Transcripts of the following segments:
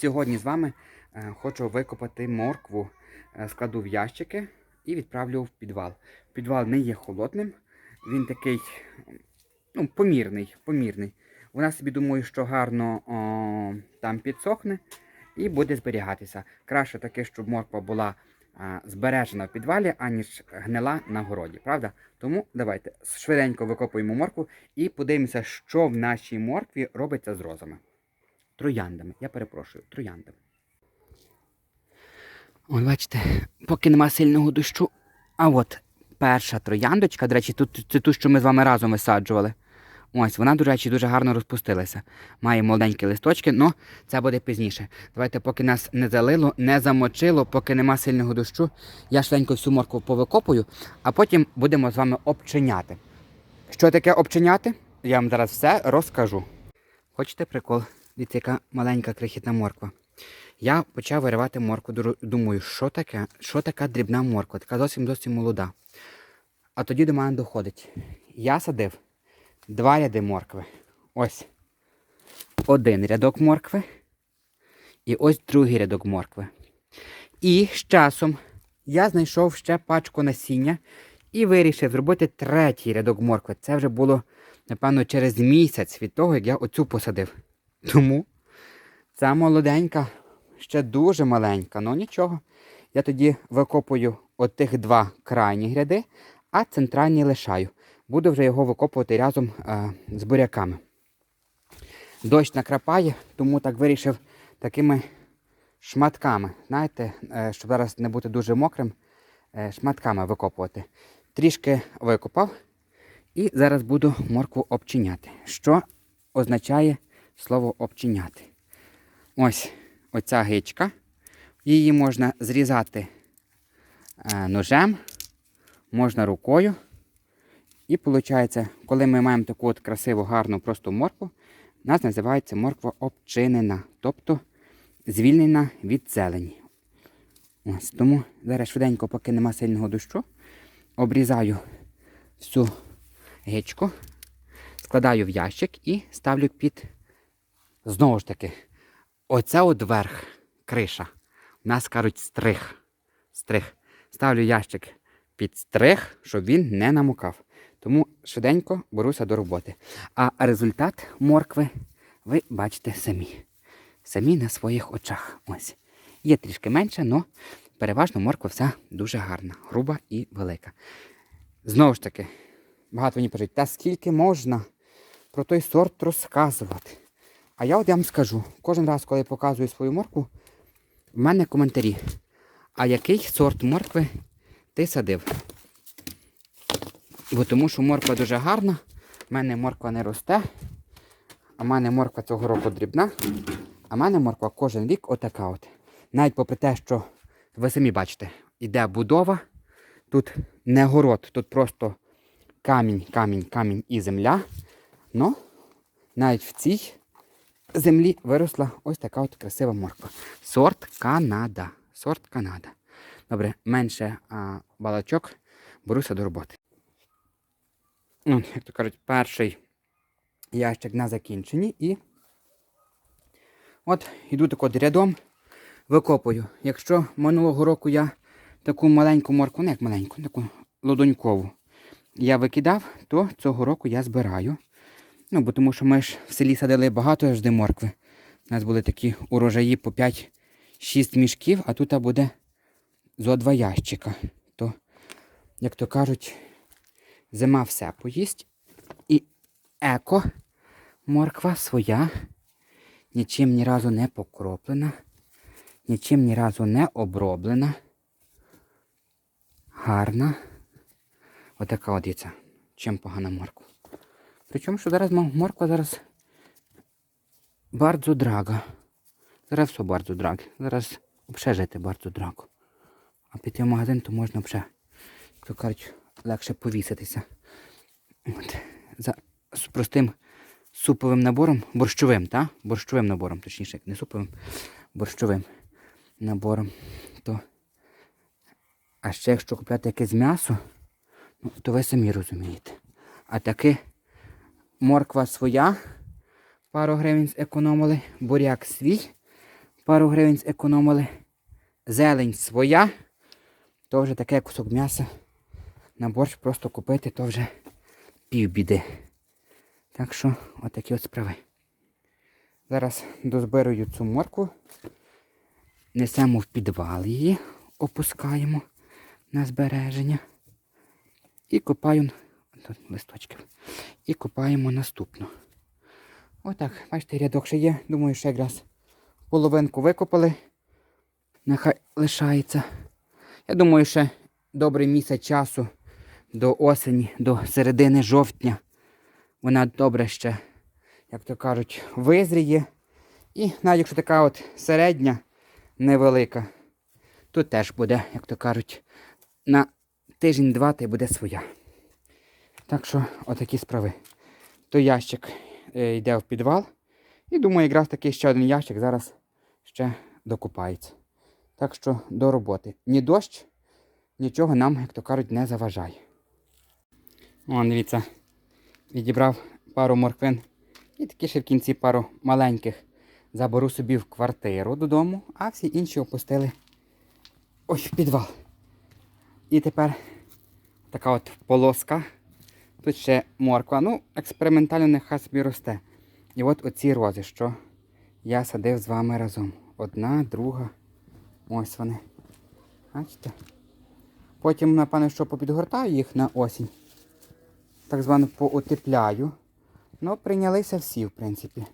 Сьогодні з вами е, хочу викопати моркву, Е, складу в ящики і відправлю в підвал. Підвал не є холодним, він такий ну, помірний. помірний. Вона собі думаю, що гарно о, там підсохне і буде зберігатися. Краще таке, щоб морква була а, збережена в підвалі, аніж гнила на городі, правда? Тому давайте швиденько викопуємо моркву і подивимося, що в нашій моркві робиться з розами. Трояндами. Я перепрошую, трояндами. От бачите, поки нема сильного дощу. А от перша трояндочка, до речі, тут це ту, що ми з вами разом висаджували. Ось, вона, до речі, дуже гарно розпустилася. Має молоденькі листочки, але це буде пізніше. Давайте, поки нас не залило, не замочило, поки нема сильного дощу, я швиденько всю моркву повикопую, а потім будемо з вами обчиняти. Що таке обчиняти? Я вам зараз все розкажу. Хочете прикол? Дивіться, яка маленька крихітна морква. Я почав виривати моркву, думаю, що таке? Що така дрібна морква? Така зовсім зовсім молода. А тоді до мене доходить. Я садив два ряди моркви. Ось один рядок моркви. І ось другий рядок моркви. І з часом я знайшов ще пачку насіння і вирішив зробити третій рядок моркви. Це вже було, напевно, через місяць від того, як я оцю посадив. Тому ця молоденька ще дуже маленька, ну нічого. Я тоді викопую отих два крайні ряди, а центральні лишаю. Буду вже його викопувати разом е, з буряками. Дощ накрапає, тому так вирішив такими шматками. Знаєте, е, щоб зараз не бути дуже мокрим, е, шматками викопувати. Трішки викопав і зараз буду моркву обчиняти. Що означає слово обчиняти? Ось оця гичка. Її можна зрізати е, ножем, можна рукою. І виходить, коли ми маємо таку от красиву, гарну просто моркву, у нас називається морква обчинена, тобто звільнена від зелені. Ось тому зараз швиденько, поки нема сильного дощу, обрізаю всю гичку, складаю в ящик і ставлю під, знову ж таки, оце от верх, криша. У нас кажуть стриг. Стриг. Ставлю ящик під стриг, щоб він не намокав. Тому швиденько беруся до роботи. А результат моркви ви бачите самі. Самі на своїх очах. Ось. Є трішки менше, але переважно морква вся дуже гарна, груба і велика. Знову ж таки, багато мені кажуть, та скільки можна про той сорт розказувати. А я от я вам скажу, кожен раз, коли я показую свою моркву, в мене коментарі. А який сорт моркви ти садив? Бо тому що морква дуже гарна, в мене морква не росте, а в мене морква цього року дрібна, а в мене морква кожен рік отака от. Навіть попри те, що ви самі бачите, іде будова, тут не город, тут просто камінь, камінь, камінь і земля. Ну, навіть в цій землі виросла ось така от красива морква. Сорт Канада. Сорт Канада. Добре, менше а, балачок, беруся до роботи. Ну, як то кажуть, перший ящик на закінченні і от іду так рядом, викопую. Якщо минулого року я таку маленьку морку, не як маленьку, таку ладонькову, я викидав, то цього року я збираю. Ну, бо тому що ми ж в селі садили багато завжди моркви. У нас були такі урожаї по 5-6 мішків, а тут буде зо два ящика. То, як то кажуть, зима все поїсть. І еко морква своя, нічим ні разу не покроплена, нічим ні разу не оброблена. Гарна. Отака от дивіться, чим погана морква. Причому, що зараз мо- морква зараз bardzo драга. Зараз все bardzo драге. Зараз взагалі жити bardzo драго. А піти в магазин, то можна вже, як то кажуть, легше повіситися. От. За з простим суповим набором, борщовим, так? Борщовим набором, точніше, не суповим, борщовим набором. То... А ще якщо купляти якесь м'ясо, ну, то ви самі розумієте. А таки морква своя, пару гривень зекономили, буряк свій, пару гривень зекономили. Зелень своя. То вже таке кусок м'яса. На борщ просто купити, то вже півбіди. Так що, отакі от справи. Зараз дозбирую цю морку. Несемо в підвал її, опускаємо на збереження. І копаю тут листочки. І копаємо наступну. Отак, бачите, рядок ще є. Думаю, ще якраз половинку викопали. Нехай лишається. Я думаю, ще добрий місяць часу до осені, до середини жовтня. Вона добре ще, як то кажуть, визріє. І навіть якщо така от середня, невелика, то теж буде, як то кажуть, на тиждень-два та й буде своя. Так що, отакі справи. Той ящик е, йде в підвал. І думаю, якраз такий ще один ящик зараз ще докупається. Так що до роботи. Ні дощ, нічого нам, як то кажуть, не заважає. О, дивіться, відібрав пару морквин і такі ще в кінці пару маленьких заберу собі в квартиру додому, а всі інші опустили ось в підвал. І тепер така от полоска. Тут ще морква. Ну, експериментально нехай собі росте. І от оці рози, що я садив з вами разом. Одна, друга. Ось вони. Бачите? Потім, напевно, що попідгортаю їх на осінь. Так звано поутепляю. Ну, прийнялися всі, в принципі.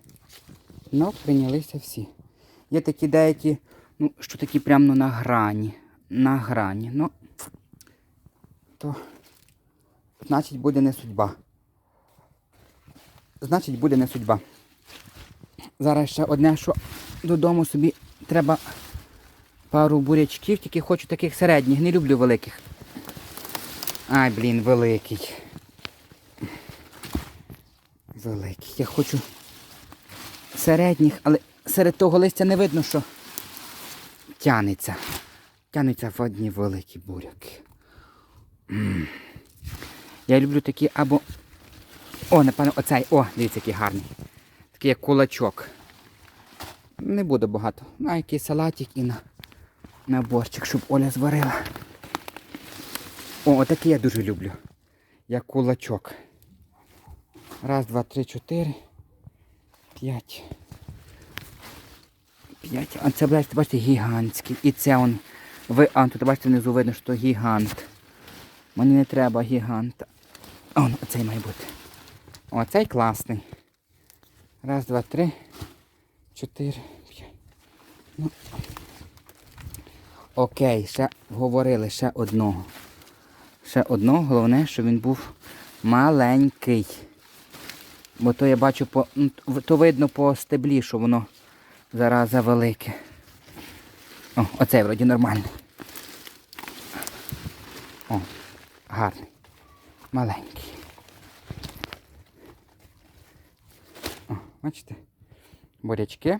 Ну, прийнялися всі. Є такі деякі, ну, що такі прямо на грані. На грані. Ну, то значить буде не судьба. Значить буде не судьба. Зараз ще одне, що додому собі треба пару бурячків, тільки хочу таких середніх, не люблю великих. Ай, блін, великий. Великий. Я хочу середніх, але серед того листя не видно, що тянеться. Тянеться в одні великі буряки. Я люблю такі або. О, напевно, оцей. О, дивіться, який гарний. Такий як кулачок. Не буде багато. На який салатик і на, на борщик, щоб Оля зварила. О, отакий я дуже люблю. Як кулачок. Раз, два, три, чотири. П'ять. П'ять. А це, бачите, бачите, гігантський. І це он. Ви, а, тут бачите, внизу видно, що гігант. Мені не треба гіганта. Он, оцей має бути. Оцей класний. Раз, два, три, чотири, п'ять. Ну. Окей, ще говорили ще одного. Ще одного, головне, щоб він був маленький. Бо то я бачу по. ну, То видно по стеблі, що воно зараза велике. О, оцей вроді нормальний. О, гарний. Маленький. О, бачите? Бурячки.